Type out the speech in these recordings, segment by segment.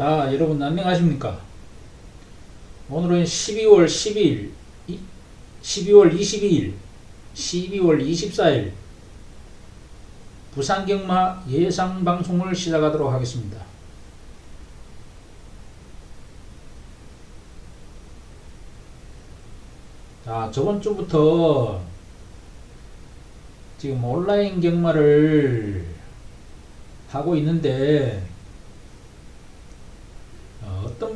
자, 여러분 안녕하십니까? 오늘은 12월 12일, 12월 22일, 12월 24일 부산경마 예상 방송을 시작하도록 하겠습니다. 자, 저번 주부터 지금 온라인 경마를 하고 있는데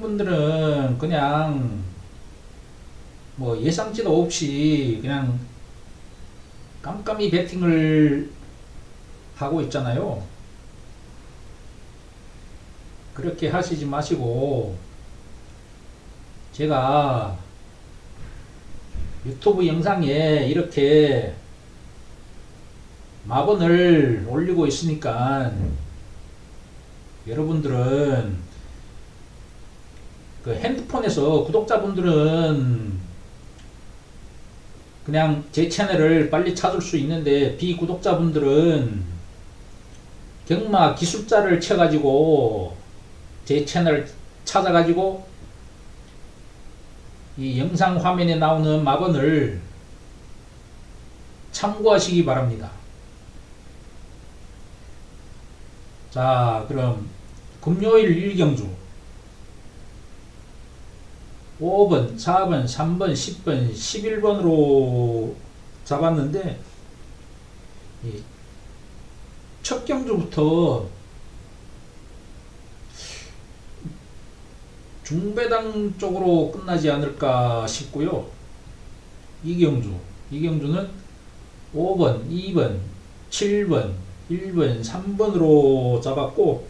분들은 그냥 뭐 예상치도 없이 그냥 깜깜이 베팅을 하고 있잖아요. 그렇게 하시지 마시고 제가 유튜브 영상에 이렇게 마번을 올리고 있으니까 여러분들은 그 핸드폰에서 구독자분들은 그냥 제 채널을 빨리 찾을 수 있는데 비구독자분들은 경마 기술자를 쳐가지고 제 채널 찾아가지고 이 영상 화면에 나오는 마번을 참고하시기 바랍니다. 자, 그럼 금요일 1경주 5번, 4번, 3번, 10번, 11번으로 잡았는데 이첫 경주부터 중배당 쪽으로 끝나지 않을까 싶고요. 이경주, 이경주는 5번, 2번, 7번, 1번, 3번으로 잡았고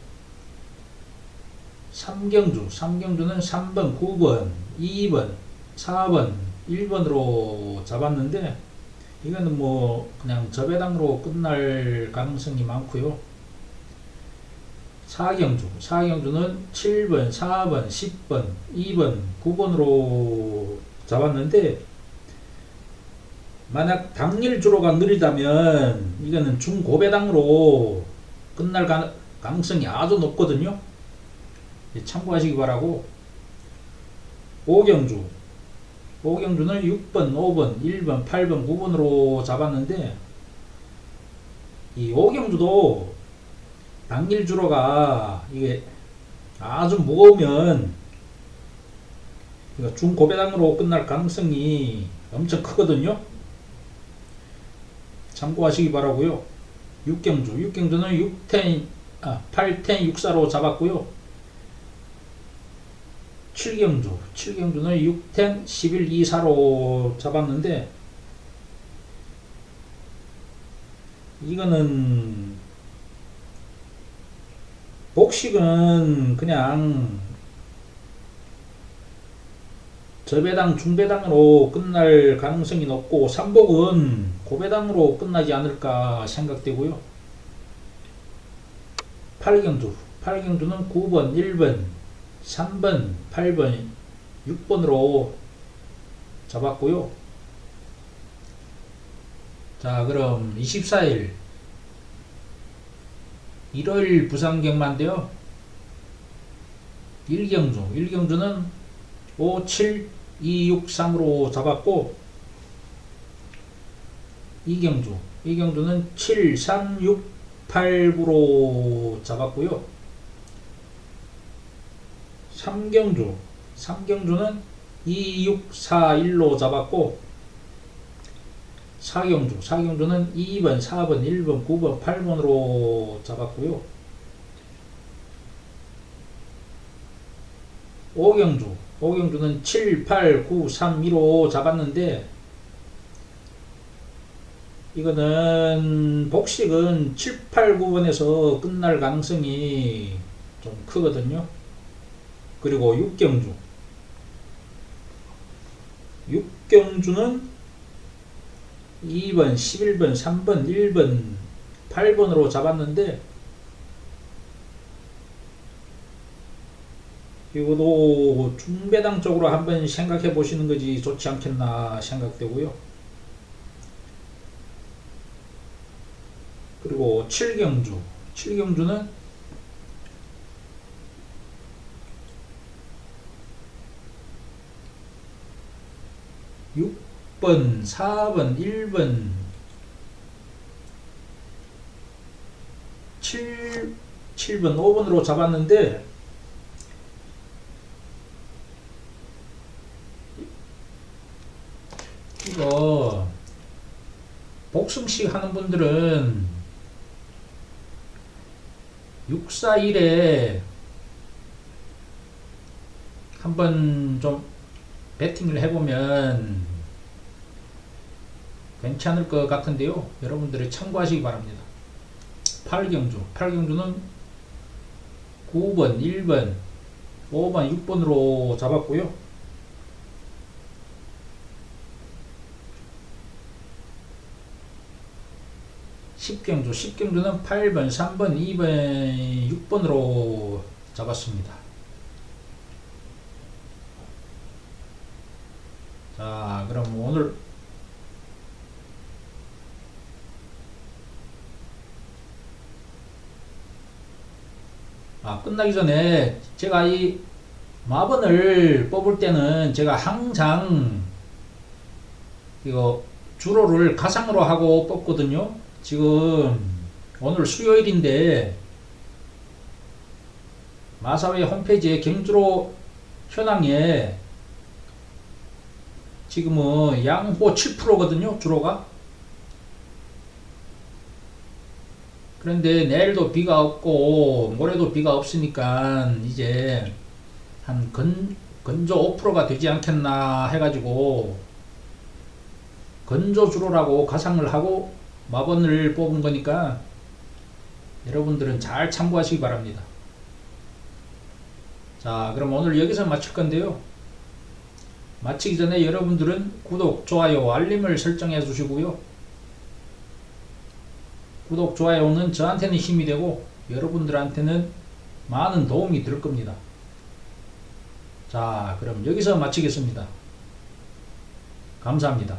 3경주, 3경주는 3번, 9번, 2번, 4번, 1번으로 잡았는데 이거는 뭐 그냥 저배당으로 끝날 가능성이 많고요. 4경주, 4경주는 7번, 4번, 10번, 2번, 9번으로 잡았는데 만약 당일 주로가 느리다면 이거는 중고배당으로 끝날 가- 가능성이 아주 높거든요. 예, 참고하시기 바라고 5경주 5경주는 6번, 5번, 1번, 8번, 9번으로 잡았는데 이 5경주도 당일 주로가 이게 아주 무거우면 중고배당으로 끝날 가능성이 엄청 크거든요. 참고하시기 바라고요. 6경주, 6경주는 6텐, 아, 8텐 6사로 잡았고요. 7경주, 7경주는 6텐 11 2사로 잡았는데 이거는 복식은 그냥 저배당 중배당으로 끝날 가능성이 높고 삼복은 고배당으로 끝나지 않을까 생각되고요. 8경주 8경주는 9번 1번 3번 8번 6번으로 잡았고요. 자 그럼 24일 일요일 부산 경마인데요. 1경주 1경주는 5, 7, 2, 6, 3으로 잡았고 이경주 이경주는 7, 3, 6, 8, 9로 잡았고요 3경주 3경주는 2, 6, 4, 1로 잡았고 4경주 4경주는 2번, 4번, 1번, 9번, 8번으로 잡았고요. 5경주 5경주는 7, 8, 9, 3, 2로 잡았는데 이거는 복식은 7, 8, 9번에서 끝날 가능성이 좀 크거든요. 그리고 6경주 6경주는 2번, 11번, 3번, 1번, 8번으로 잡았는데 이것도 중배당 쪽으로 한번 생각해 보시는 것이 좋지 않겠나 생각되고요. 그리고 7경주. 7경주는 6번, 4번, 1번, 7, 7번, 5번으로 잡았는데 이거 복승식 하는 분들은 641에 한번 좀 배팅을 해보면 괜찮을 것 같은데요. 여러분들이 참고하시기 바랍니다. 8경주. 8경주는 9번, 1번, 5번, 6번으로 잡았고요. 십경주, 십경주는 8번, 3번, 2번, 6번으로 잡았습니다. 자, 그럼 오늘 아, 끝나기 전에 제가 이 마번을 뽑을 때는 제가 항상 이거 주로를 가상으로 하고 뽑거든요. 지금 오늘 수요일인데 마사회 홈페이지에 경주로 현황에 지금은 양호 7%거든요. 주로가. 그런데 내일도 비가 없고 모레도 비가 없으니까 이제 한 건, 건조 5%가 되지 않겠나 해가지고 건조 주로라고 가상을 하고 마번을 뽑은 거니까 여러분들은 잘 참고하시기 바랍니다. 자, 그럼 오늘 여기서 마칠 건데요. 마치기 전에 여러분들은 구독, 좋아요, 알림을 설정해 주시고요. 구독, 좋아요는 저한테는 힘이 되고 여러분들한테는 많은 도움이 될 겁니다. 자, 그럼 여기서 마치겠습니다. 감사합니다.